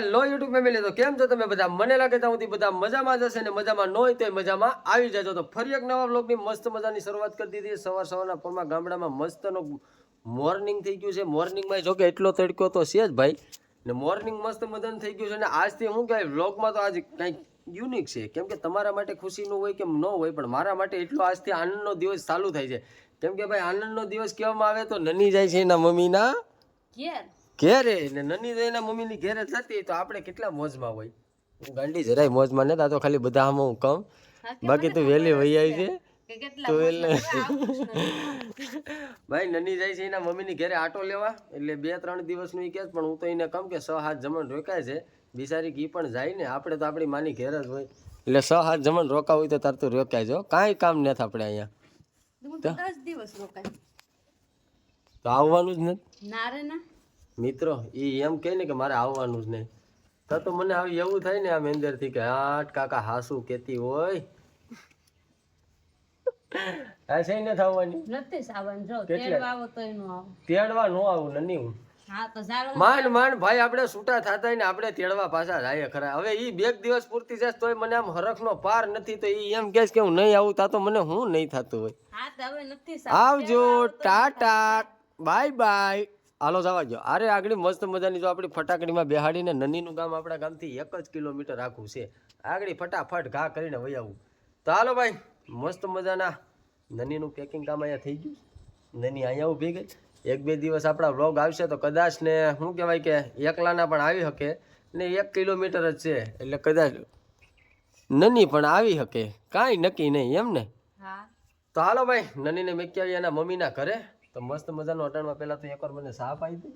હાલો YouTube family, તો કેમ છો તમે બધા? મને લાગે ત્યાં સુધી બધા મજામાં જશે ને મજામાં ન હોય તો મજામાં આવી જજો. તો ફરી એક નવા બ્લોગની મસ્ત મજાની શરૂઆત કરી દીધી. સવાર સવારના પરમાં ગામડામાં મસ્તનો મોર્નિંગ થઈ ગયું છે. મોર્નિંગમાં જો કે એટલો તડકો તો છે જ ભાઈ. ને મોર્નિંગ મસ્ત મજાનું થઈ ગયું છે. ને આજથી હું કહેવાય બ્લોગમાં તો આજ કંઈક યુનિક છે. કેમ કે તમારા માટે ખુશીનું હોય કે ન હોય, પણ મારા માટે એટલો આજથી આનંદનો દિવસ ચાલુ થાય છે. કેમ કે ભાઈ, આનંદનો દિવસ કહેવામાં આવે તો નની જાય છે એના મમ્મીના. ઘેર. ઘેરે ને નની તો એના મમ્મીની ઘેરે થતી તો આપણે કેટલા મોજમાં હોય? હું ગાંડી જરાય મોજમાં નતા તો ખાલી બધા આમાં હું કહું. બાકી તું વહેલી વહી આવી છે. તો એટલે-. ભાઈ નની જાય છે એના મમ્મીની ઘરે આટો લેવા એટલે બે ત્રણ દિવસનું એ કહે પણ હું તો એને કહું કે છ હાથ જમણ રોકાય છે. બિચારી ઘી પણ જાય ને આપણે તો આપણી માની ઘેર જ હોય. એટલે છ હાથ જમણ રોકા હોય તો તાર તો રોકાય જો. કાંઈ કામ નથી આપણે અહીંયા. હું તો દસ દિવસ રોકાય. તો આવવાનું જ નથી. ના રે ના. મિત્રો એ એમ કહે ને કે મારે આવવાનું જ નહીં. તો તો મને હવે એવું થાય ને આમ અંદરથી કે આઠ કાકા હાસુ કેતી હોય. આ છે ને થવાની. નથી સાવન જો તેડવા આવો નો આવો. તેડવા નો આવું નની હું. માંડ માંડ ભાઈ આપણે છૂટા થતા ને આપણે તેડવા પાછા જાય ખરા. હવે ઈ બે દિવસ પૂરતી જશે તોય મને આમ હરખનો પાર નથી તો ઈ એમ કહેશ કે હું નહીં આવું તા તો મને હું નહીં થતું હોય. આવજો ટાટા. Bye bye. હાલો જવા જો અરે આગળ મસ્ત મજાની જો આપણી ફટાકડીમાં બેહાડીને નનીનું ગામ આપણા ગામથી એક જ કિલોમીટર આખું છે. આગળ ફટાફટ ઘા કરીને વહી આવું. તો હાલો ભાઈ મસ્ત મજાના નનીનું પેકિંગ કામ અહીંયા થઈ ગયું નની અહીંયા ઊભી ગઈ. એક બે દિવસ આપણા વ્લોગ આવશે તો કદાચ ને શું કહેવાય કે એકલાના પણ આવી શકે ને એક કિલોમીટર જ છે. એટલે કદાચ નની પણ આવી શકે. કાંઈ નક્કી નહીં એમ ને? તો હાલો ભાઈ નનીને મેં આવી એના મમ્મીના ઘરે તો મસ્ત મજાનો અટાણમાં પહેલા તો એકવાર મને સા પાઈ દે.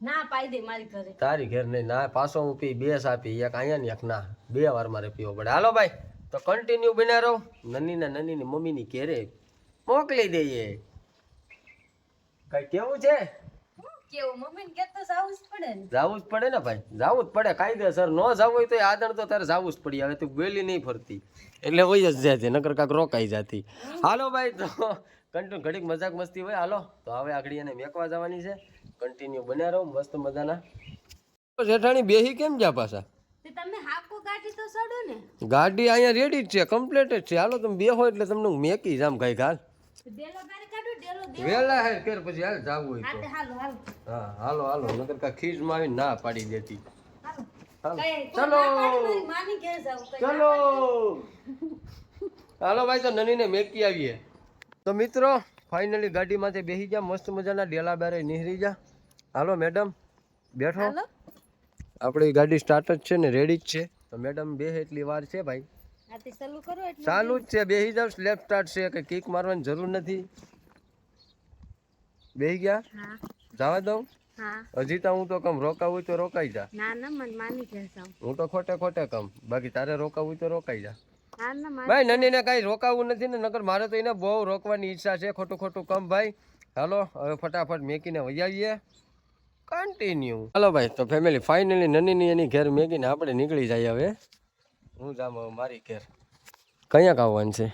ના પાઈ દે મારી ઘરે. તારી ઘેર નહીં ના પાછો હું પી બે સા પી એક અહીંયા ને એક ના. બે વાર મારે પીવો પડે. હાલો ભાઈ તો કન્ટિન્યુ બન્યા રહો. નની ને નની ની મમ્મી ની ઘેરે મોકલી દઈએ. કઈ કેવું છે? કેવું મમ્મી કે તો જાવું જ પડે ને. જાવું જ પડે ને ભાઈ જાવું જ પડે કાયદેસર. ન જાવું હોય તો આદર તો તારે જાવું જ પડી હવે તું ગયેલી નહીં ફરતી. એટલે હોય જ જાય નકર કાંક રોકાઈ જતી. હાલો ભાઈ તો કન્ટિન્યુ ઘડીક મજાક મસ્તી હોય હાલો. તો હવે આગળ એને મેકવા જવાની છે. કન્ટિન્યુ બન્યા રહો મસ્ત મજાના. જેઠાણી બેહી કેમ જા પાછા? તમે હાકો કાઢી તો સડો ને. ગાડી અહીંયા રેડી જ છે કમ્પ્લીટ જ છે. હાલો તમે બેહો એટલે તમને મેકી જામ કઈ હાલ વેલા હે કેર પછી હાલ જાવું હોય તો. હાલો હાલો. હા હાલો હાલો. નકર કા ખીજમાં આવી ના પાડી દેતી. ચલો. ચલો. હાલો ભાઈ તો નનીને મેકી આવીએ. તો મિત્રો ફાઇનલી ગાડીમાંથી બેસી જા મસ્ત મજાના ડેલા બારે નીહરી જા. હાલો મેડમ બેઠો. આપણી ગાડી સ્ટાર્ટ જ છે ને રેડી જ છે. તો મેડમ બે એટલી વાર છે ભાઈ. ચાલુ કરો એટલે ચાલુ જ છે બેહી જાવ સ્લેપ સ્ટાર્ટ છે કે કિક મારવાની જરૂર નથી. બેહી ગયા? હા. જવા દઉં? હા. હજી તો હું તો કમ રોકાવું તો રોકાઈ જા. ના ના મન માની ઘેર હું તો ખોટે ખોટે કમ. બાકી તારે રોકાવું તો રોકાઈ જા. ભાઈ નની ને કઈ રોકાવું નથી ને નગર મારે તો એને બહુ રોકવાની ઈચ્છા છે ખોટું ખોટું કમ. ભાઈ હાલો હવે ફટાફટ મેકીને વૈયાવીએ કન્ટિન્યુ હાલો ભાઈ તો ફેમિલી ફાઇનલી નનીની એની ઘેર મેકીને આપણે નીકળી જાય હવે. હું જામ મારી ઘેર. કયા આવવાનું છે?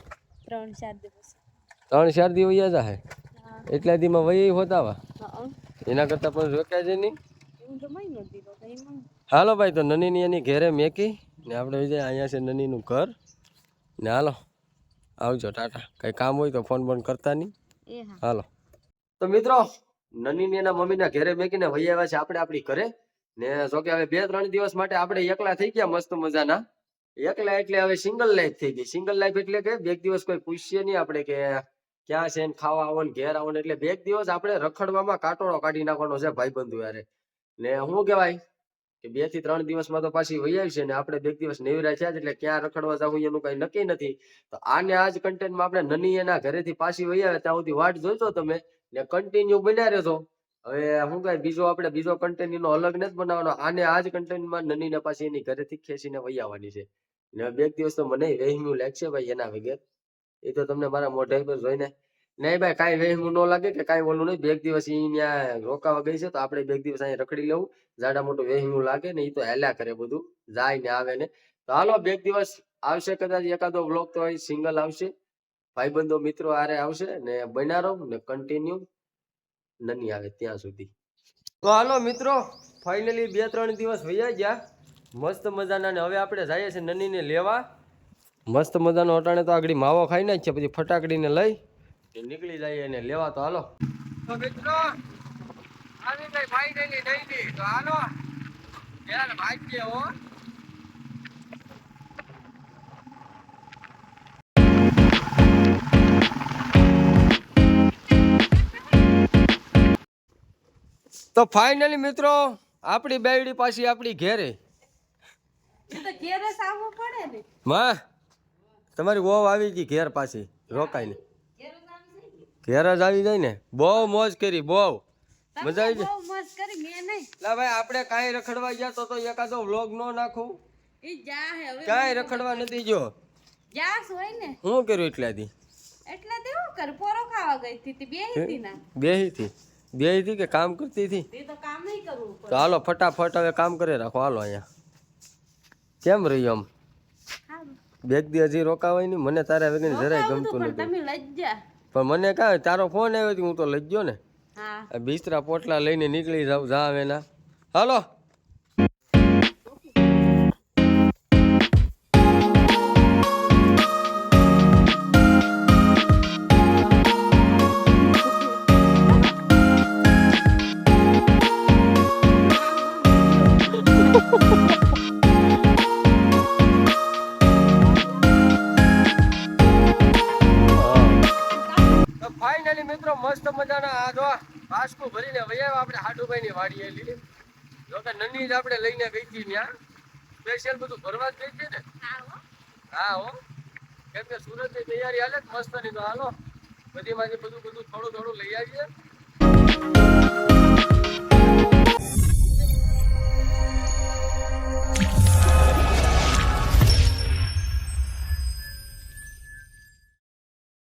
ત્રણ ચાર દિવસ. ત્રણ ચાર દિવસ જાહે? હા. એટલા દીમાં વહી હોતાવા એના કરતાં પણ રોક્યા છે નહીં? હાલો ભાઈ તો નનીની એની ઘેરે મેકી ને આપણે વિજય અહીંયા છે નનીનું ઘર. ને હાલો આવજો ટાટા. કંઈ કામ હોય તો ફોન બોન કરતા નહીં. હાલો. તો મિત્રો નનીની એના મમ્મીના ઘરે મેકીને વહી આવ્યા છે આપણે આપણી ઘરે. ને જોકે હવે બે ત્રણ દિવસ માટે આપણે એકલા થઈ ગયા મસ્ત મજાના. એકલા એટલે હવે સિંગલ લાઈફ થઈ ગઈ. સિંગલ લાઈફ એટલે કે બે દિવસ કોઈ પૂછીએ નહીં આપણે કે ક્યાં છે ને ખાવા આવો ને ઘેર આવો ને એટલે બે દિવસ આપણે રખડવામાં કાટોળો કાઢી નાખવાનો છે ભાઈબંધુ યારે ને શું કહેવાય કે બેથી ત્રણ દિવસમાં તો પાછી વહી આવી છે ને આપણે બે દિવસ નેવરા છે એટલે ક્યાં રખડવા જવું એનું કઈ નક્કી નથી. તો આને આજ કન્ટેન્ટમાં આપણે નની એના ઘરેથી પાછી વહી આવે ત્યાં સુધી વાટ જોઈતો તમે ને કન્ટિન્યુ બન્યા રહેજો. હવે શું કઈ બીજો આપણે બીજો કન્ટેન્ટ એનો અલગ નથી બનાવવાનો. આને આજ કન્ટેન્ટમાં નનીને પાછી એની ઘરેથી ખેંચીને વહી આવવાની છે. ને બે દિવસ તો મને વહેમ્યું લાગશે ભાઈ એના વગર. એ તો તમને મારા મોઢા પર જોઈને. નહીં ભાઈ, કાંઈ વહેમું ન લાગે કે કાંઈ ઓલું નહીં. બે દિવસ અહીંયા રોકાવા ગઈ છે તો આપણે બે દિવસ અહીંયા રખડી લેવું જાડા મોટું વહેમું લાગે ને એ તો હેલા કરે બધું. જાય ને આવે ને. તો હાલો, બે દિવસ આવશે કદાચ એકાદો બ્લોક તો સિંગલ આવશે. ભાઈબંધો મિત્રો આરે આવશે ને બનારો ને કન્ટિન્યુ નની આવે ત્યાં સુધી. તો હાલો મિત્રો ફાઇનલી બે ત્રણ દિવસ વૈયા ગયા. મસ્ત મજાના ને હવે આપણે જઈએ છીએ નનીને લેવા. મસ્ત મજાનો અટાણે તો આગળ માવો ખાઈ નાખ છે પછી ફટાકડીને લઈ. નીકળી જઈએ એને લેવા તો હાલો. તો મિત્રો આવી ગઈ ફાઇનલી નહીં તો હાલો. ભાગ્ય હો. તો ફાઇનલી મિત્રો આપણી બેવડી પાછી આપણી ઘેરે. માં તમારી વહુ આવી ગઈ ઘેર પાછી રોકાઈને. ઘેર જ આવી જાય ને? બહુ મોજ કરી બહુ. મજા આવી લા ભાઈ આપણે કાંઈ રખડવા ગયા તો તો એકાદો વ્લોગ નો નાખું. કાંઈ રખડવા નથી જો હું કર્યું એટલાથી? એટલે તે હું કર પોરો ખાવા ગઈ હતી બેહી હતી ના. બેહી હતી? બેહી હતી કે કામ કરતી હતી? તો હાલો ફટાફટ હવે કામ કરી રાખો. હાલો અહીંયા. કેમ રહ્યું આમ? બેગ દી હજી રોકાવાય નહીં? મને તારા વગર જરાય ગમતું નથી. પણ મને કાંઈ? તારો ફોન આવ્યો હતો હું તો લઈ ગયો ને. બિસ્તરા પોટલા લઈને નીકળી જાઉં જાવ એના હાલો. બાસ્કુ ભરીને વૈયા આપણે હાડુભાઈ ની વાડીએ લીધી જો કે નની જ આપણે લઈને ગઈ હતી ત્યાં. સ્પેશિયલ બધું ભરવા જ ગઈ હતી ને? હા હો. કેમ કે સુરતની તૈયારી હાલે મસ્તની તો હાલો. બધી માંથી બધું બધું થોડું થોડું લઈ આવીએ.